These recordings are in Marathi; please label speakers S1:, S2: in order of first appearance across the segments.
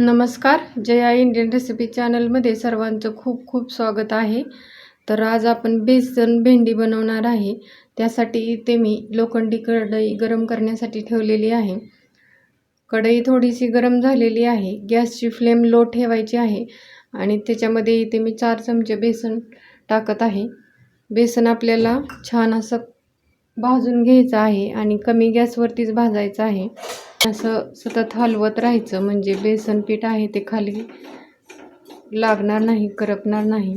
S1: नमस्कार जया इंडियन रेसिपी चॅनलमध्ये सर्वांचं खूप खूप स्वागत आहे. तर आज आपण बेसन भेंडी बनवणार आहे. त्यासाठी इथे मी लोखंडी कढई गरम करण्यासाठी ठेवलेली आहे. कढई थोडीशी गरम झालेली आहे. गॅसची फ्लेम लो ठेवायची आहे आणि त्याच्यामध्ये इथे मी चार चमचे बेसन टाकत आहे. बेसन आपल्याला छान असं भाजून घ्यायचं आहे आणि कमी गॅसवरतीच भाजायचं आहे. असं सतत हलवत राहायचं. म्हणजे बेसन पीठ आहे ते खाली लागणार नाही करपणार नाही.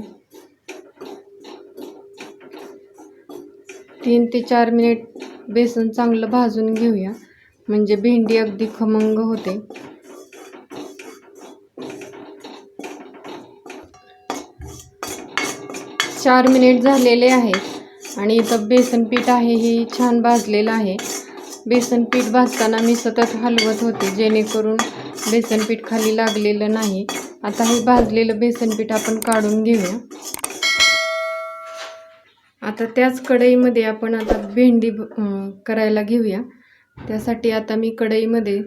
S1: तीन ते चार मिनिट बेसन चांगलं भाजून घेऊया. म्हणजे भेंडी अगदी खमंग होते. चार मिनिट झालेले आहेत आणि इथं बेसन पीठ आहे हे छान भाजलेलं आहे. बेसन पीठ भाजताना मी सतत हलवत होते जेणेकरून बेसन पीठ खाली लागलेलं नाही. आता हे भाजलेलं बेसन पीठ आपण काढून घेऊया. आता त्याच कढईमध्ये आपण आता भेंडी करायला घेऊया. त्यासाठी आता मी कढईमध्ये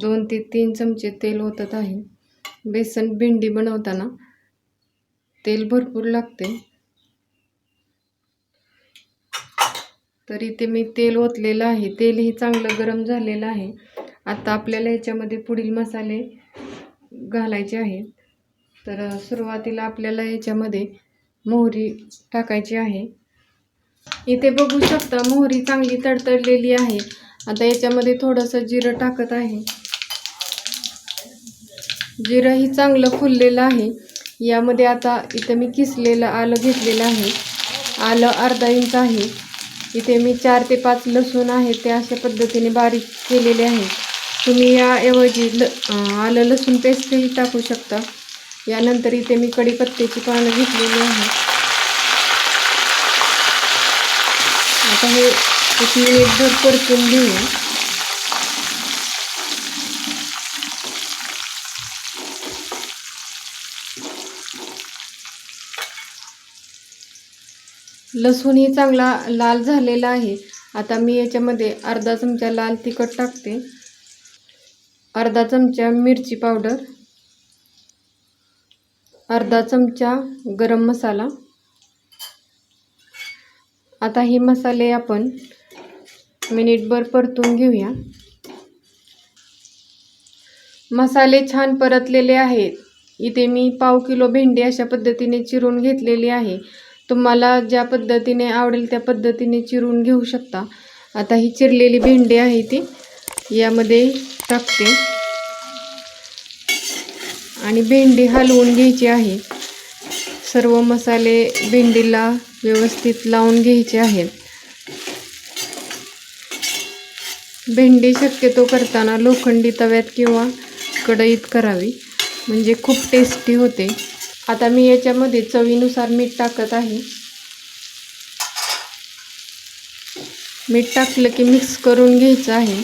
S1: दोन ते तीन चमचे तेल ओतत आहे. बेसन भेंडी बनवताना तेल भरपूर लागते. तर इथे मी तेल ओतलेलं आहे. तेलही चांगलं गरम झालेलं आहे. आता आपल्याला ह्याच्यामध्ये पुढील मसाले घालायचे आहेत. तर सुरुवातीला आपल्याला ह्याच्यामध्ये मोहरी टाकायची आहे. इथे बघू शकता मोहरी चांगली तडतडलेली आहे. आता याच्यामध्ये थोडंसं जिरं टाकत आहे. जिरंही चांगलं फुललेलं आहे. यामध्ये आता इथं मी किसलेलं आलं घेतलेलं आहे. आलं अर्धा इंच आहे. इथे मी चार ते पाच लसूण आहे ते अशा पद्धतीने बारीक केलेले आहे तुम्ही याऐवजी ल आलं लसूण पेस्टही टाकू शकता. यानंतर इथे मी कढीपत्त्याची पानं घेतलेली आहे आता हे एक मिनिटभर परतून घेऊया. लसूणही चांगला लाल झालेला आहे. आता मी याच्यामध्ये अर्धा चमचा लाल तिखट टाकते. अर्धा चमचा मिरची पावडर. अर्धा चमचा गरम मसाला. आता हे मसाले आपण मिनिटभर परतून घेऊया. मसाले छान परतलेले आहेत. इथे मी पाव किलो भेंडी अशा पद्धतीने चिरून घेतलेली आहे. तुम्हाला ज्या पद्धतीने आवडेल त्या पद्धतीने चिरून घेऊ शकता. आता ही चिरलेली भेंडी आहे ती. यामध्ये टाकते. आणि भेंडी हलवून घ्यायची आहे. सर्व मसाले भेंडीला व्यवस्थित लावून घ्यायचे आहेत. भेंडी शक्यतो करताना लोखंडी तव्यात किंवा कढईत करावी. म्हणजे खूप टेस्टी होते. आता मी याच्यामध्ये चवीनुसार मीठ टाकत आहे. मीठ टाकलं की मिक्स करून घ्यायचं आहे.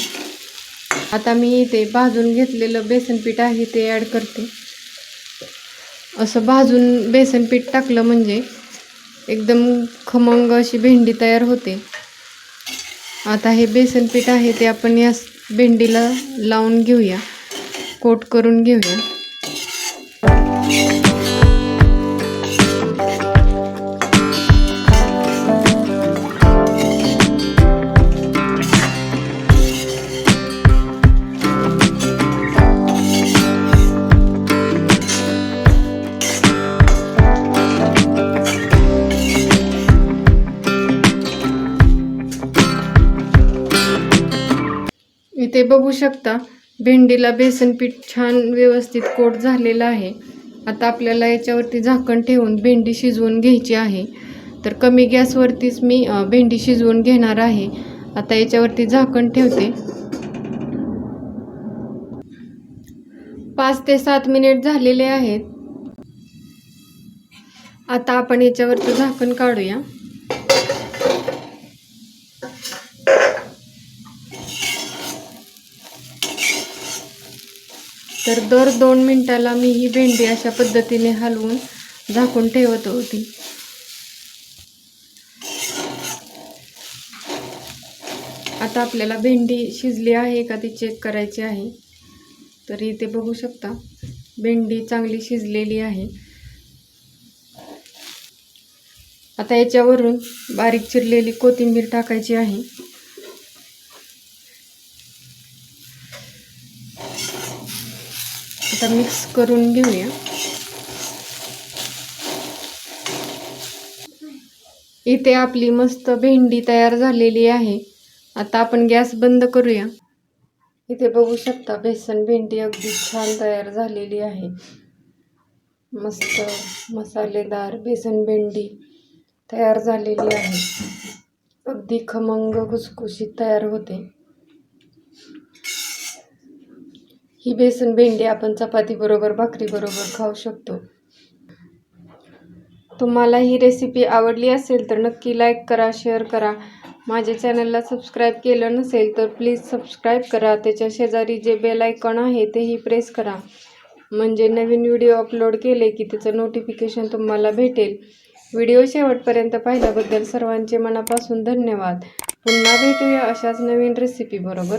S1: आता मी इथे भाजून घेतलेलं बेसन पीठ आहे ते ॲड करते. असं भाजून बेसन पीठ टाकलं म्हणजे एकदम खमंग अशी भेंडी तयार होते. आता हे बेसन पीठ आहे ते आपण या भेंडीला लावून घेऊया. कोट करून घेऊया. इथे बघू शकता. भेंडीला बेसन पीठ छान व्यवस्थित कोट झालेलं आहे. आता आपल्याला याच्यावरती झाकण ठेवून भेंडी शिजवून घ्यायची आहे. तर कमी गॅसवरतीच मी भेंडी शिजवून घेणार आहे. आता याच्यावरती झाकण ठेवते. पाच ते सात मिनिट झालेले आहेत. आता आपण याच्यावरचं झाकण काढूया. तर दर दोन मिनटाला मी ही भेंडी अशा पद्धतीने हलवून झाकून ठेवत होती. आता आपल्याला भेंडी शिजली आहे का ती चेक करायची आहे. तर इथे बघू शकता भेंडी चांगली शिजलेली आहे. आता याच्यावरून बारीक चिरलेली कोथिंबीर टाकायची आहे आता मिक्स करून घेऊया. इथे आपली मस्त भेंडी तयार झालेली आहे. आता आपण गॅस बंद करूया. इथे बघू शकता बेसन भेंडी अगदी छान तयार झालेली आहे. मस्त मसालेदार बेसन भेंडी तयार झालेली आहे. अगदी खमंग खुसखुशीत तयार होते. ही बेसन भेंडी आपण चपाती बरोबर भाकरी बरोबर खाऊ शकतो. तुम्हाला ही रेसिपी आवडली असेल तर नक्की लाईक करा शेअर करा. माझ्या चॅनलला सबस्क्राईब केलं नसेल तर प्लीज सबस्क्राईब करा. त्याच्या शेजारी जे बेल आयकॉन आहे तेही प्रेस करा. म्हणजे नवीन व्हिडिओ अपलोड केले की त्याचं नोटिफिकेशन तुम्हाला भेटेल. व्हिडिओ शेवटपर्यंत पाहिल्याबद्दल सर्वांचे मनापासून धन्यवाद. पुन्हा भेटूया अशाच नवीन रेसिपी बरोबर.